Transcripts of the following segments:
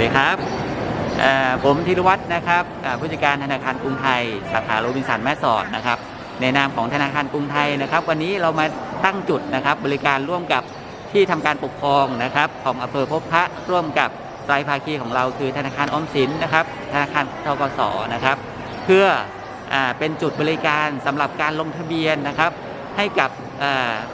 ดีครับผมธีรวัฒน์นะครับผู้จัดการธนาคารกรุงไทย สาขาโรบินสันแม่สอดนะครับในนามของธนาคารกรุงไทยนะครับ วันนี้เรามาตั้งจุดนะครับ บริการร่วมกับที่ทำการปกครองนะครับ ของอำเภอพบพระร่วมกับไตรภาคีของเราคือธนาคารออมสินนะครับ ธนาคารทกสนะครับ เพื่ออเป็นจุดบริการสำหรับการลงทะเบียนนะครับ ให้กับ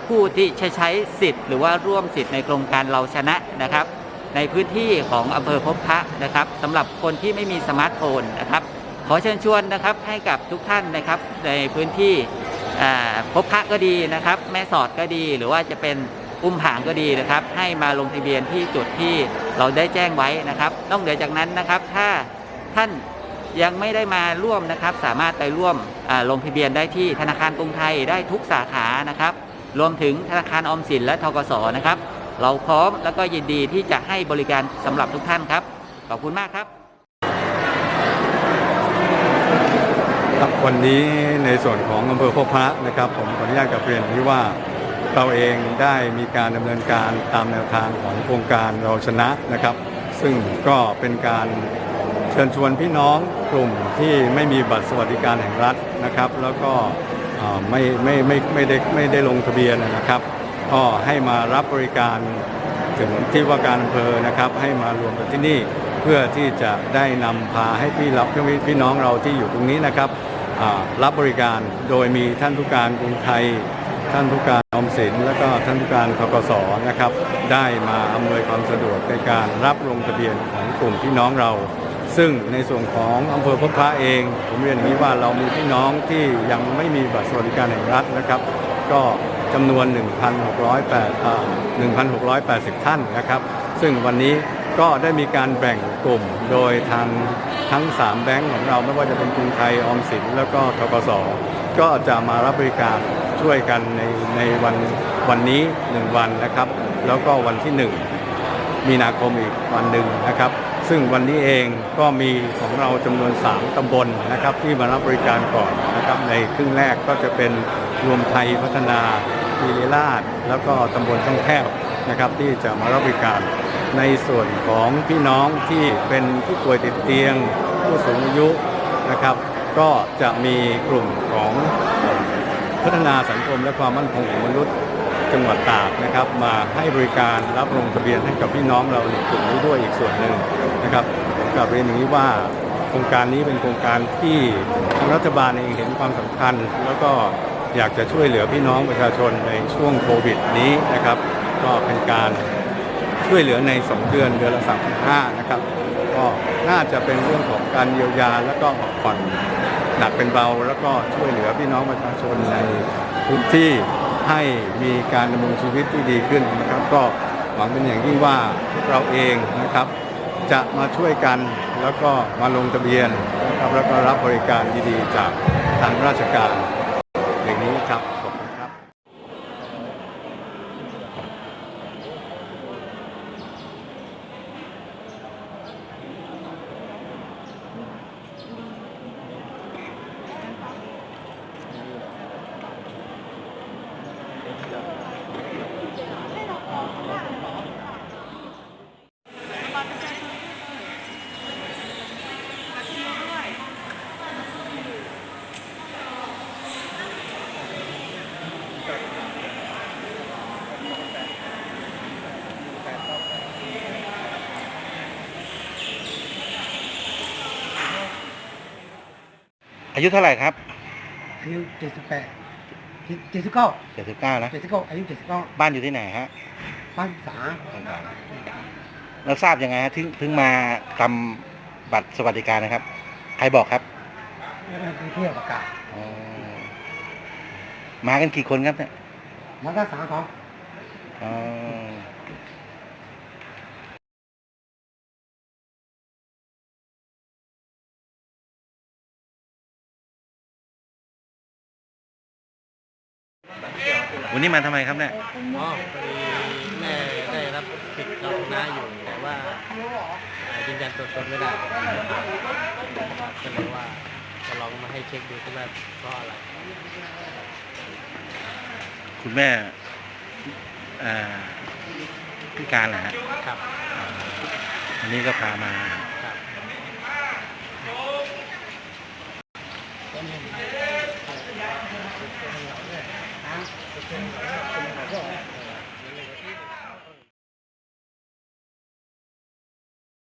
ผู้ที่ใช้ใช้สิทธิ์ หรือว่าร่วมสิทธิ์ในโครงการเราชนะนะครับ ในพื้นที่ของอำเภอพบพระนะครับสำหรับคนที่ไม่มีสมาร์ทโฟนนะครับ ขอเชิญชวนนะครับให้กับทุกท่านนะครับในพื้นที่พบพระก็ดีนะครับ แม่สอดก็ดี หรือว่าจะเป็นอุ้มผางก็ดีนะครับ ให้มาลงทะเบียนที่จุดที่เราได้แจ้งไว้นะครับ นอกเหนือจากนั้นนะครับ ถ้าท่านยังไม่ได้มาร่วมนะครับ สามารถไปร่วมลงทะเบียนได้ที่ธนาคารกรุงไทยได้ทุกสาขานะครับ รวมถึงธนาคารออมสินและทกสนะครับ เราพร้อมแล้วก็ยินดีที่จะให้บริการสำหรับทุกท่านครับ ขอบคุณมากครับครับวันนี้ในส่วนของอำเภอพบพระนะครับ ผมขออนุญาตกับเรียนที่ว่าเราเองได้มีการดำเนินการตามแนวทางของโครงการเราชนะนะครับ ซึ่งก็เป็นการเชิญชวนพี่น้องกลุ่มที่ไม่มีบัตรสวัสดิการแห่งรัฐนะครับ แล้วก็ไม่ไม่ไม่ไม่ได้ไม่ได้ลงทะเบียนนะครับ ก็ให้มารับบริการถึงที่ว่าการอำเภอนะครับ ให้มารวมกันที่นี่เพื่อที่จะได้นำพาให้พี่รับพี่พี่น้องเราที่อยู่ตรงนี้นะครับรับบริการโดยมีท่านผู้การกรุงไทย ท่านผู้การอมสินและก็ท่านผู้การทกสนะครับ ได้มาอำนวยความสะดวกในการรับลงทะเบียนของกลุ่มพี่น้องเรา ซึ่งในส่วนของอำเภอพบพระเอง ผมเรียนอย่างนี้ว่าเรามีพี่น้องที่ยังไม่มีบัตรสวัสดิการแห่งรัฐนะครับ ก็ จำนวน 1,608 1,680 ท่านนะครับ ซึ่งวันนี้ก็ได้มีการแบ่งกลุ่มโดยทางทั้ง 3 แบงก์ของเราไม่ว่าจะเป็นกรุงไทยออมสินแล้วก็ทกสก็จะมารับบริการช่วยกันในในวันวันนี้ 1 วันนะครับ แล้วก็วันที่ 1 มีนาคมอีกวันหนึ่งนะครับ ซึ่งวันนี้เองก็มีของเราจำนวน 3 ตำบลนะครับ ที่มารับบริการก่อนนะครับ ในครึ่งแรกก็จะเป็นรวมไทยพัฒนา พีริราช แล้วก็ตำบลต้องแคบนะครับที่จะมารับบริการในส่วนของพี่น้องที่เป็นผู้ป่วยติดเตียง ผู้สูงอายุนะครับ ก็จะมีกลุ่มของพัฒนาสังคมและความมั่นคงของมนุษย์จังหวัดตากนะครับ มาให้บริการรับลงทะเบียนให้กับพี่น้องเราในกลุ่มนี้ด้วยอีกส่วนหนึ่งนะครับกับเรียนอย่างนี้ว่าโครงการนี้เป็นโครงการที่ทางรัฐบาลเองเห็นความสำคัญ แล้วก็ อยากจะช่วยเหลือพี่น้องประชาชนในช่วงโควิดนี้นะครับ ก็เป็นการช่วยเหลือใน 2 เดือนเดือนละ3,500นะครับ ก็น่าจะเป็นเรื่องของการเยียวยาแล้วก็ผ่อนหนักเป็นเบา แล้วก็ช่วยเหลือพี่น้องประชาชนในพื้นที่ให้มีการดำรงชีวิตที่ดีขึ้นนะครับ ก็หวังเป็นอย่างยิ่งว่าเราเองนะครับ จะมาช่วยกันแล้วก็มาลงทะเบียนนะครับแล้วก็รับบริการดีๆ จากทางราชการ ครับ อายุเท่าไหร่ครับอายุเจ็ดสิบแปดเจ็ดสิบเก้าเจ็ดสิบเก้านะเจ็ดสิบเก้าอายุเจ็ดสิบเก้าบ้านอยู่ที่ไหนฮะบ้านสาเราทราบยังไงฮะถึงถึงมาทำบัตรสวัสดิการนะครับ ใครบอกครับไปเที่ยวประกาศอ๋อมากันกี่คนครับเนี่ยมาได้สามของอ๋อ วันนี้มาทำไมครับเนี่ยอ๋อพอดีแม่ได้รับสิทธิ์เราชนะอยู่ แต่ว่าเอ่อยืนยันตัวตนไม่ได้ครับก็เลยว่าจะลองมาให้เช็คดูที่ว่าเพราะอะไร คุณแม่เอ่อพิการเหรอฮะครับมวันนี้ก็พามา ครับ